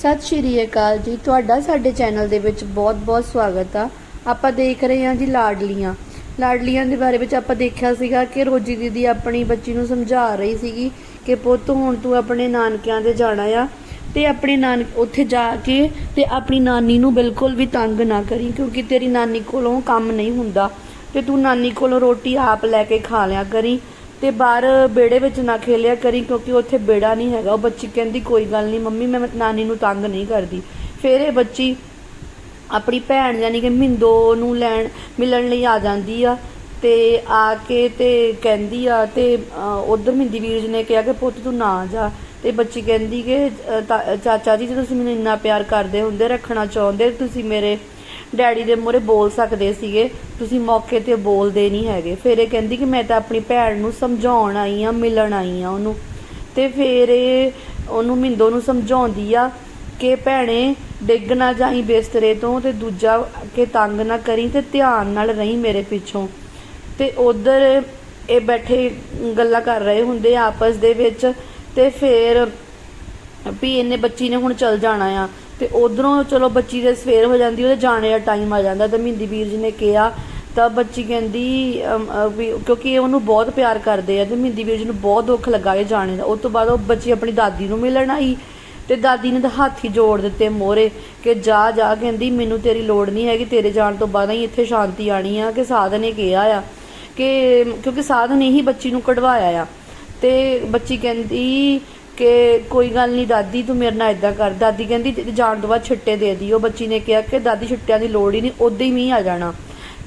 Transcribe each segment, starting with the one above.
ਸਤਿ ਸ਼੍ਰੀ ਅਕਾਲ ਜੀ। ਤੁਹਾਡਾ ਸਾਡੇ ਚੈਨਲ ਦੇ ਵਿੱਚ ਬਹੁਤ-ਬਹੁਤ ਸਵਾਗਤ ਆ। ਆਪਾਂ ਦੇਖ ਰਹੇ ਹਾਂ ਜੀ ਲਾਡਲੀਆਂ। ਲਾਡਲੀਆਂ ਦੇ ਬਾਰੇ ਵਿੱਚ ਆਪਾਂ ਦੇਖਿਆ ਸੀਗਾ ਕਿ ਰੋਜੀ ਦੀਦੀ ਆਪਣੀ ਬੱਚੀ ਨੂੰ ਸਮਝਾ ਰਹੀ ਸੀਗੀ ਕਿ ਪੁੱਤ ਹੁਣ ਤੂੰ ਆਪਣੇ ਨਾਨਕਿਆਂ ਦੇ ਜਾਣਾ ਆ ਤੇ ਆਪਣੇ ਨਾਨ ਉੱਥੇ ਜਾ ਕੇ ਤੇ ਆਪਣੀ ਨਾਨੀ ਨੂੰ ਬਿਲਕੁਲ ਵੀ ਤੰਗ ਨਾ ਕਰੀ ਕਿਉਂਕਿ ਤੇਰੀ ਨਾਨੀ ਕੋਲੋਂ ਕੰਮ ਨਹੀਂ ਹੁੰਦਾ ਤੇ ਤੂੰ ਨਾਨੀ ਕੋਲੋਂ ਰੋਟੀ ਆਪ ਲੈ ਕੇ ਖਾ ਲਿਆ ਕਰੀ। ਤੇ ਬਾਹਰ ਬੇੜੇ ਵਿੱਚ ਨਾ ਖੇਲਿਆ ਕਰੀ ਕਿਉਂਕਿ ਉੱਥੇ ਬੇੜਾ ਨਹੀਂ ਹੈਗਾ। ਉਹ ਬੱਚੀ ਕਹਿੰਦੀ, ਕੋਈ ਗੱਲ ਨਹੀਂ ਮੰਮੀ, ਮੈਂ ਨਾਨੀ ਨੂੰ ਤੰਗ ਨਹੀਂ ਕਰਦੀ। ਫਿਰ ਇਹ ਬੱਚੀ ਆਪਣੀ ਭੈਣ ਯਾਨੀ ਕਿ ਮਿੰਦੋ ਨੂੰ ਲੈਣ, ਮਿਲਣ ਲਈ ਆ ਜਾਂਦੀ ਆ ਤੇ ਆ ਕੇ ਤੇ ਕਹਿੰਦੀ ਆ ਤੇ ਉਧਰ ਮਿੰਦੀ ਵੀਰ ਜੀ ਨੇ ਕਿਹਾ ਕਿ ਪੁੱਤ ਤੂੰ ਨਾ ਜਾ। ਤੇ ਬੱਚੀ ਕਹਿੰਦੀ ਕਿ ਤਾ- ਚਾਚਾ ਜੀ, ਜੇ ਤੁਸੀਂ ਮੈਨੂੰ ਇੰਨਾ ਪਿਆਰ ਕਰਦੇ ਹੁੰਦੇ, ਰੱਖਣਾ ਚਾਹੁੰਦੇ, ਤੁਸੀਂ ਮੇਰੇ ਡੈਡੀ ਦੇ ਮੂਹਰੇ ਬੋਲ ਸਕਦੇ ਸੀਗੇ, ਤੁਸੀਂ ਮੌਕੇ ਤੇ ਬੋਲਦੇ ਨਹੀਂ ਹੈਗੇ। ਫਿਰ ਇਹ ਕਹਿੰਦੀ ਕਿ ਮੈਂ ਤਾਂ ਆਪਣੀ ਭੈਣ ਨੂੰ ਸਮਝਾਉਣ ਆਈ ਆ ਮਿਲਣ ਆਈ ਆ ਉਹਨੂੰ। ਤੇ ਫਿਰ ਇਹ ਉਹਨੂੰ ਮਿੰਦੋ ਨੂੰ ਸਮਝਾਉਂਦੀ ਆ ਕਿ ਭੈਣੇ, ਡਿੱਗ ਨਾ ਜਾਈ ਬਿਸਤਰੇ ਤੋਂ ਤੇ ਦੂਜਾ ਕਿ ਤੰਗ ਨਾ ਕਰੀ ਤੇ ਧਿਆਨ ਨਾਲ ਰਹੀ ਮੇਰੇ ਪਿੱਛੋਂ। ਤੇ ਉਧਰ ਇਹ ਬੈਠੇ ਗੱਲਾਂ ਕਰ ਰਹੇ ਹੁੰਦੇ ਆਪਸ ਦੇ ਵਿੱਚ। ਤੇ ਫਿਰ ਵੀ ਇਹਨੇ ਬੱਚੀ ਨੇ ਹੁਣ ਚਲ ਜਾਣਾ ਆ। ਤੇ ਉਧਰੋਂ ਚਲੋ ਬੱਚੀ ਦੇ ਸਵੇਰ ਹੋ ਜਾਂਦੀ, ਉਹਦੇ ਜਾਣੇ ਦਾ ਟਾਈਮ ਆ ਜਾਂਦਾ। ਤੇ ਮਹਿੰਦੀ ਵੀਰ ਜੀ ਨੇ ਕਿਹਾ, ਤਾਂ ਬੱਚੀ ਕਹਿੰਦੀ ਕਿਉਂਕਿ ਉਹਨੂੰ ਬਹੁਤ ਪਿਆਰ ਕਰਦੇ ਆ, ਤੇ ਮਹਿੰਦੀ ਵੀਰ ਜੀ ਨੂੰ ਬਹੁਤ ਦੁੱਖ ਲੱਗਾ ਇਹ ਜਾਣੇ ਦਾ। ਉਸ ਤੋਂ ਬਾਅਦ ਉਹ ਬੱਚੀ ਆਪਣੀ ਦਾਦੀ ਨੂੰ ਮਿਲਣ ਆਈ ਤੇ ਦਾਦੀ ਨੇ ਤਾਂ ਹੱਥ ਹੀ ਜੋੜ ਦਿੱਤੇ ਮੋਰੇ ਕਿ ਜਾ ਜਾ, ਕਹਿੰਦੀ, ਮੈਨੂੰ ਤੇਰੀ ਲੋੜ ਨਹੀਂ ਹੈਗੀ, ਤੇਰੇ ਜਾਣ ਤੋਂ ਬਾਅਦ ਹੀ ਇੱਥੇ ਸ਼ਾਂਤੀ ਆਣੀ ਆ। ਕਿ ਸਾਧ ਨੇ ਕਿਹਾ ਆ ਕਿ, ਕਿਉਂਕਿ ਸਾਧ ਨੇ ਹੀ ਬੱਚੀ ਨੂੰ ਕਢਵਾਇਆ ਆ। ਤੇ ਬੱਚੀ ਕਹਿੰਦੀ ਕਿ ਕੋਈ ਗੱਲ ਨਹੀਂ, ਦਾਦੀ ਤੂੰ ਮੇਰੇ ਨਾਲ ਇਦਾਂ ਕਰ। ਦਾਦੀ ਕਹਿੰਦੀ ਜਾਣ ਤੋਂ ਬਾਅਦ ਛਿੱਟੇ ਦੇ ਦਿਓ ਬੱਚੀ ਨੇ ਕਿਹਾ ਕਿ ਦਾਦੀ ਛਿੱਟਿਆਂ ਦੀ ਲੋੜ ਹੀ ਨਹੀਂ ਉਦਾਂ ਹੀ ਮੀਂਹ ਆ ਜਾਣਾ।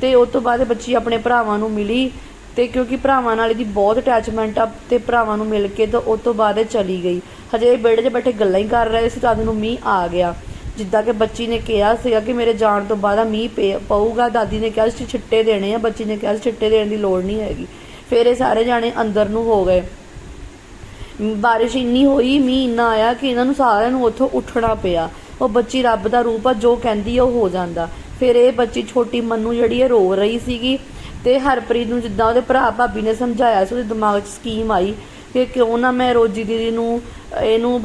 ਤੇ ਉਸ ਤੋਂ ਬਾਅਦ ਬੱਚੀ ਆਪਣੇ ਭਰਾਵਾਂ ਨੂੰ ਮਿਲੀ ਤੇ ਕਿਉਂਕਿ ਭਰਾਵਾਂ ਨਾਲ ਇਹਦੀ ਬਹੁਤ ਅਟੈਚਮੈਂਟ ਆ ਤੇ ਭਰਾਵਾਂ ਨੂੰ ਮਿਲ ਕੇ ਤਾਂ ਉਸ ਤੋਂ ਬਾਅਦ ਇਹ ਚਲੀ ਗਈ। ਹਜੇ ਇਹ ਬੇੜੇ 'ਚ ਬੈਠੇ ਗੱਲਾਂ ਹੀ ਕਰ ਰਹੇ ਸੀ ਤਦ ਨੂੰ ਮੀਂਹ ਆ ਗਿਆ। ਜਿੱਦਾਂ ਕਿ ਬੱਚੀ ਨੇ ਕਿਹਾ ਸੀਗਾ ਕਿ ਮੇਰੇ ਜਾਣ ਤੋਂ ਬਾਅਦ ਮੀਂਹ ਪਏ- ਪਊਗਾ। ਦਾਦੀ ਨੇ ਕਿਹਾ ਸੀ ਛਿੱਟੇ ਦੇਣੇ ਆ। ਬੱਚੀ ਨੇ ਕਿਹਾ ਸੀ ਛਿੱਟੇ ਦੇਣ ਦੀ ਲੋੜ ਨਹੀਂ ਹੈਗੀ। ਫਿਰ ਇਹ ਸਾਰੇ ਜਾਣੇ ਅੰਦਰ ਨੂੰ ਹੋ ਗਏ। ਬਾਰਿਸ਼ ਇੰਨੀ ਹੋਈ, ਮੀਂਹ ਇੰਨਾ ਆਇਆ ਕਿ ਇਹਨਾਂ ਨੂੰ ਸਾਰਿਆਂ ਨੂੰ ਉੱਥੋਂ ਉੱਠਣਾ ਪਿਆ। ਉਹ ਬੱਚੀ ਰੱਬ ਦਾ ਰੂਪ ਆ, ਜੋ ਕਹਿੰਦੀ ਆ, ਉਹ ਹੋ ਜਾਂਦਾ। ਫਿਰ ਇਹ ਬੱਚੀ ਛੋਟੀ ਮੰਨੂ ਜਿਹੜੀ ਹੈ ਰੋ ਰਹੀ ਸੀਗੀ ਤੇ ਹਰਪ੍ਰੀਤ ਨੂੰ ਜਿੱਦਾਂ ਉਹਦੇ ਭਰਾ ਭਾਬੀ ਨੇ ਸਮਝਾਇਆ ਸੀ, ਉਹਦੇ ਦਿਮਾਗ 'ਚ ਸਕੀਮ ਆਈ ਕਿ ਕਿਉਂ ਨਾ ਮੈਂ ਰੋਜੀ ਦੀਦੀ ਨੂੰ, ਇਹਨੂੰ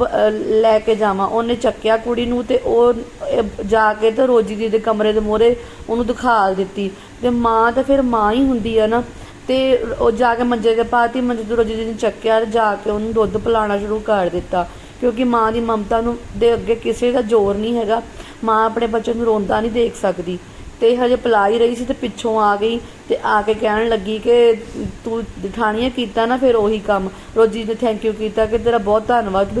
ਲੈ ਕੇ ਜਾਵਾਂ। ਉਹਨੇ ਚੱਕਿਆ ਕੁੜੀ ਨੂੰ ਤੇ ਉਹ ਜਾ ਕੇ ਤੇ ਰੋਜੀ ਦੀਦੀ ਦੇ ਕਮਰੇ ਦੇ ਮੂਹਰੇ ਉਹਨੂੰ ਦਿਖਾਲ ਦਿੱਤੀ। ਤੇ ਮਾਂ ਤਾਂ ਫਿਰ ਮਾਂ ਹੀ ਹੁੰਦੀ ਆ ਨਾ। ਤੇ ਉਹ ਜਾ ਕੇ ਮੰਜੇ ਤੇ ਪਾਤੀ ਮੰਜੇ ਤੋਂ ਰੋਜੀ ਦੀਦੀ ਨੇ ਚੱਕਿਆ ਤੇ ਜਾ ਕੇ ਉਹਨੂੰ ਦੁੱਧ ਪਿਲਾਉਣਾ ਸ਼ੁਰੂ ਕਰ ਦਿੱਤਾ। ਕਿਉਂਕਿ ਮਾਂ ਦੀ ਮਮਤਾ ਨੂੰ ਦੇ ਅੱਗੇ ਕਿਸੇ ਦਾ ਜ਼ੋਰ ਨਹੀਂ ਹੈਗਾ। ਮਾਂ ਆਪਣੇ ਬੱਚੇ ਨੂੰ ਰੋਂਦਾ ਨਹੀਂ ਦੇਖ ਸਕਦੀ। ਤੇ ਹਜੇ ਪਿਲਾ ਹੀ ਰਹੀ ਸੀ ਤੇ ਪਿੱਛੋਂ ਆ ਗਈ ਤੇ ਆ ਕੇ ਕਹਿਣ ਲੱਗੀ ਕਿ ਤੂੰ ਦਿਠਾਣੀਆਂ ਕੀਤਾ ਨਾ ਫਿਰ ਉਹੀ ਕੰਮ। ਰੋਜੀ ਨੇ ਥੈਂਕ ਯੂ ਕੀਤਾ ਕਿ ਤੇਰਾ ਬਹੁਤ ਧੰਨਵਾਦ।